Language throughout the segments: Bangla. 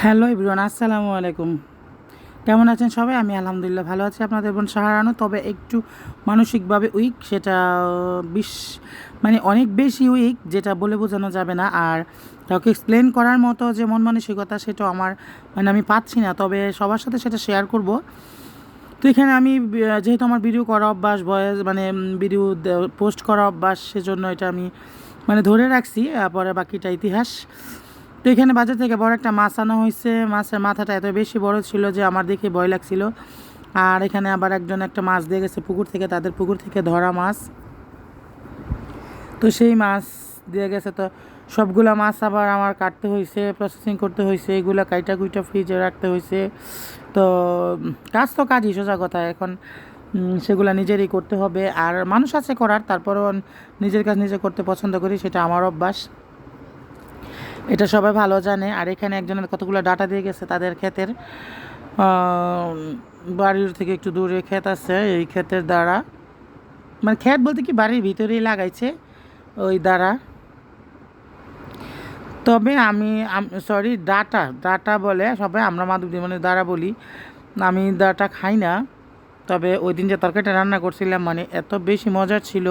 হ্যালো ইব্রান আসসালামু আলাইকুম। কেমন আছেন সবাই? আমি আলহামদুলিল্লাহ ভালো আছি। আপনাদের বোন সাহারানো তবে একটু মানসিকভাবে উইক সেটা বিশ মানে অনেক বেশি উইক যেটা বলে বোঝানো যাবে না। আর কাউকে এক্সপ্লেন করার মতো যে মন মানসিকতা সেটা আমার মানে আমি পাচ্ছি না। তবে সবার সাথে সেটা শেয়ার করব। তো এখানে আমি যেহেতু আমার ভিডিও করা অভ্যাস ভয়েস মানে ভিডিও পোস্ট করা অভ্যাস, সেজন্য এটা আমি মানে ধরে রাখছি। পরে বাকিটা ইতিহাস। তো এখানে বাজার থেকে বড় একটা মাছ আনা হয়েছে। মাছের মাথাটা এত বেশি বড় ছিল যে আমার দেখে ভয় লাগছিল। আর এখানে আবার একজন একটা মাছ দিয়ে গেছে পুকুর থেকে, তাদের পুকুর থেকে ধরা মাছ। তো সেই মাছ দিয়ে গেছে। তো সবগুলা মাছ আবার আমার কাটতে হয়েছে প্রসেসিং করতে হয়েছে। এগুলো কাইটা কুইটা ফ্রিজে রাখতে হয়েছে। তো, কাজ তো কাজই, সোজা কথা। এখন সেগুলা নিজেরই করতে হবে। আর মানুষ আছে করার, তারপরও নিজের কাজ নিজে করতে পছন্দ করি, সেটা আমার অভ্যাস। এটা সবাই ভালো জানে। আর এখানে একজনের কতগুলো ডাটা দিয়ে গেছে, তাদের ক্ষেতের বাড়ির থেকে একটু দূরে ক্ষেত আছে, এই ক্ষেতের দ্বারা। মানে ক্ষেত বলতে কি বাড়ির ভিতরেই লাগাইছে ওই দ্বারা। তবে আমি সরি ডাটা ডাটা বলে সবাই আমরা মাদুক মানে দ্বারা বলি। আমি ডাটা খাই না, তবে ওই দিন যে তরকারিটা রান্না করছিলাম মানে এত বেশি মজার ছিল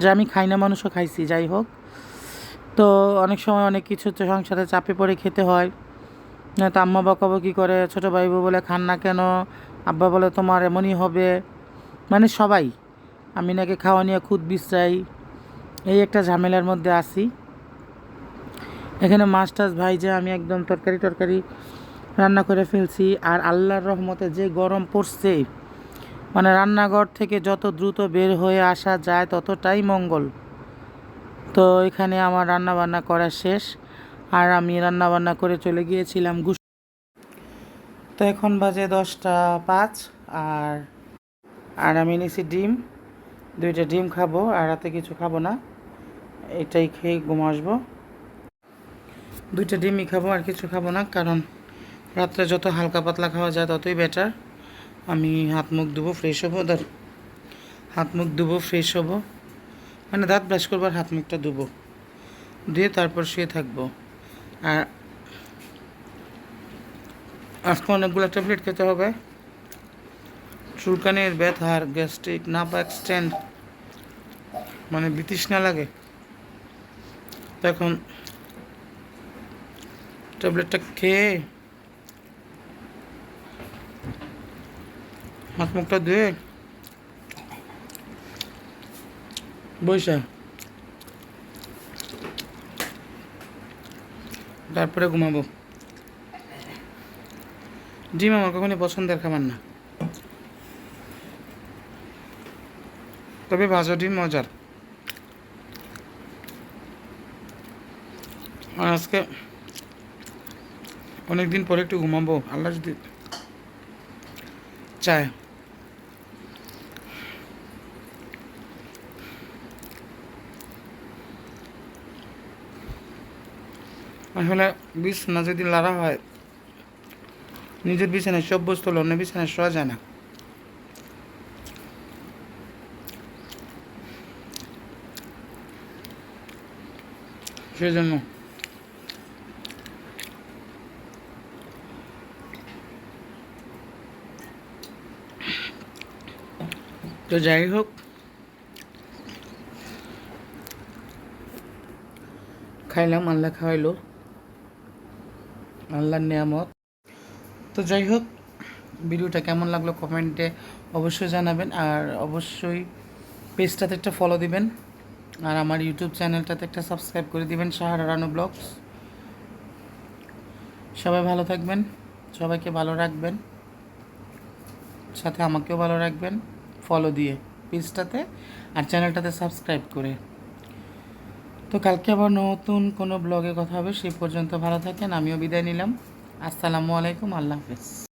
যে আমি খাই না, মানুষও খাইছি, যাই হোক। তো অনেক সময় অনেক কিছু হচ্ছে, সংসারে চাপে পড়ে খেতে হয়। নয়তো আম্মা বকাবকি করে, ছোটো ভাই বলে খান না কেন? আব্বা বলে তোমার এমনই হবে। মানে সবাই। আমি নাকি খাওয়া নিয়ে খুদ বিশ্রাই। এই একটা ঝামেলার মধ্যে আসি এখানে মাছ টাছ ভাইজে আমি একদম তরকারি টরকারি রান্না করে ফেলছি আর আল্লাহর রহমতে যে গরম পড়ছে মানে রান্নাঘর থেকে যত দ্রুত বের হয়ে আসা যায় ততটাই মঙ্গল। তো এখানে আমার রান্না বান্না করা শেষ। আর আমি রান্না বান্না করে চলে গিয়েছিলাম গুস তো এখন বাজে দশটা পাঁচ, আর আর আমি নিছি ডিম। দুইটা ডিম খাব, আর রাতে কিছু খাব না। এটাই খেয়ে ঘুম আসব। দুইটা ডিমই খাব, আর কিছু খাব না, কারণ রাত্রে যত হালকা পাতলা খাওয়া যায় ততই বেটার আমি হাত মুখ ধুবো ফ্রেশ হব, ধর। হাত মুখ ধুবো ফ্রেশ হব। মানে দাঁত ব্রাশ করবার হাত মুখটা ধুবো। ধুয়ে তারপর শুয়ে থাকব। আর আজকে অনেকগুলো ট্যাবলেট খেতে হবে। চুলকানির ব্যথার গ্যাস্ট্রিক নাপা এক্সটেন্ড মানে বিতৃষ্ণা লাগে। তখন ট্যাবলেটটা খেয়ে হাত মুখটা ধুয়ে বৈশা তারপরে ঘুমাবো। ডিম আমার কখনই পছন্দের খাবার না। তবে ভাজা ডিম মজার। আর আজকে অনেকদিন পরে একটু ঘুমাবো। আল্লাহ যদি চায়। আসলে বিছানা যদি লাড়া হয়, নিজের বিছানায় সব বস্তু হলে অন্য বিছানায় শোয়া যায় না। সেই জন্য তো যাই হোক, খাইলাম, আল্লাহ খাওয়াইলো। আল্লাহর নিয়ামত। তো যাই হোক, ভিডিওটা কেমন লাগল কমেন্টে অবশ্যই জানাবেন আর অবশ্যই পেজটাতে একটা ফলো দিবেন আর আমার ইউটিউব চ্যানেলটাতে একটা সাবস্ক্রাইব করে দিবেন, সাহারা রানু ব্লগস। সবাই ভালো থাকবেন, সবাইকে ভালো রাখবেন, সাথে আমাকেও ভালো রাখবেন ফলো দিয়ে পেজটাতে আর চ্যানেলটাতে সাবস্ক্রাইব করে। তো কালকে আবার নতুন কোনো ব্লগে কথা হবে সেই পর্যন্ত ভালো থাকেন, আমিও বিদায় নিলাম। আসসালামু আলাইকুম, আল্লাহ হাফেজ।